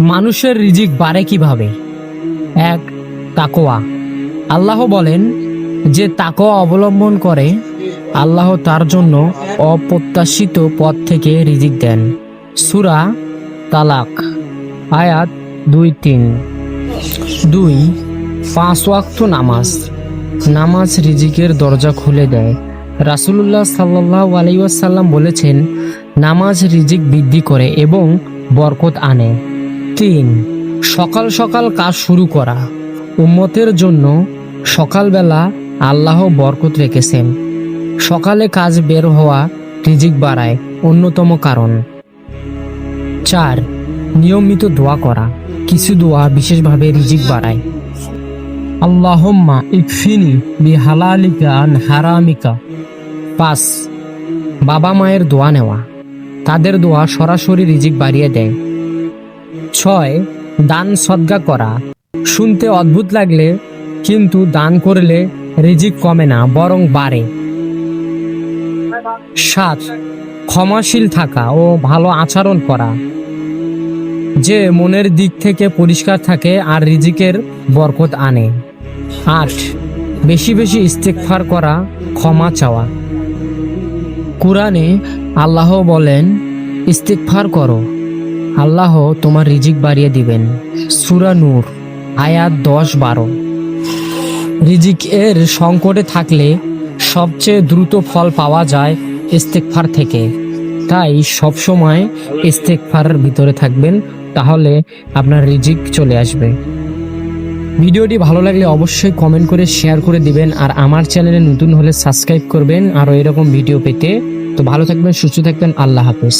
মানুষের রিজিক বাড়ে কীভাবে? এক তাকোয়া আল্লাহ বলেন, যে তাকোয়া অবলম্বন করে, আল্লাহ তার জন্য অপ্রত্যাশিত পথ থেকে রিজিক দেন। সুরা তালাক, আয়াত দুই তিন। দুই, পাঁচ ওয়াক্ত নামাজ। নামাজ রিজিকের দরজা খুলে দেয়। রাসুলুল্লাহ সাল্লাহ আলাইসাল্লাম বলেছেন, নামাজ রিজিক বৃদ্ধি করে এবং বরকত আনে। তিন, সকাল সকাল কাজ শুরু করা। উম্মতের জন্য সকালবেলা আল্লাহ বরকত রেখেছেন। সকালে কাজ বের হওয়া রিজিক বাড়ায় অন্যতম কারণ। চার, নিয়মিত দোয়া করা। কিছু দোয়া বিশেষভাবে রিজিক বাড়ায়। আল্লাহম্মা ইকফিনি বি হালালিকা হারামিকা। পাঁচ, বাবা মায়ের দোয়া নেওয়া। তাদের দোয়া সরাসরি রিজিক বাড়িয়ে দেয়। ছয়, দান সদ্গা করা। শুনতে অদ্ভুত লাগলে, কিন্তু দান করলে রিজিক কমে না, বরং বাড়ে। সাত, ক্ষমাশীল থাকা ও ভালো আচরণ করা। যে মনের দিক থেকে পরিষ্কার থাকে আর রিজিকের বরকত আনে। আট, বেশি বেশি ইস্তেকফার করা, ক্ষমা চাওয়া। কোরআনে আল্লাহ বলেন ইস্তেকফার করো। আল্লাহ তোমার রিজিক বাড়িয়ে দিবেন। সুরা নূর, আয়াত দশ বারো। রিজিক এর সংকটে থাকলে সবচেয়ে দ্রুত ফল পাওয়া যায় ইস্তেকফার থেকে। তাই সবসময় ইস্তেকফারের ভিতরে থাকবেন, তাহলে আপনার রিজিক চলে আসবে। ভিডিওটি ভালো লাগলে অবশ্যই কমেন্ট করে শেয়ার করে দিবেন আর আমার চ্যানেলে নতুন হলে সাবস্ক্রাইব করবেন আরও এরকম ভিডিও পেতে। তো ভালো থাকবেন, সুস্থ থাকবেন, আল্লাহ হাফেজ।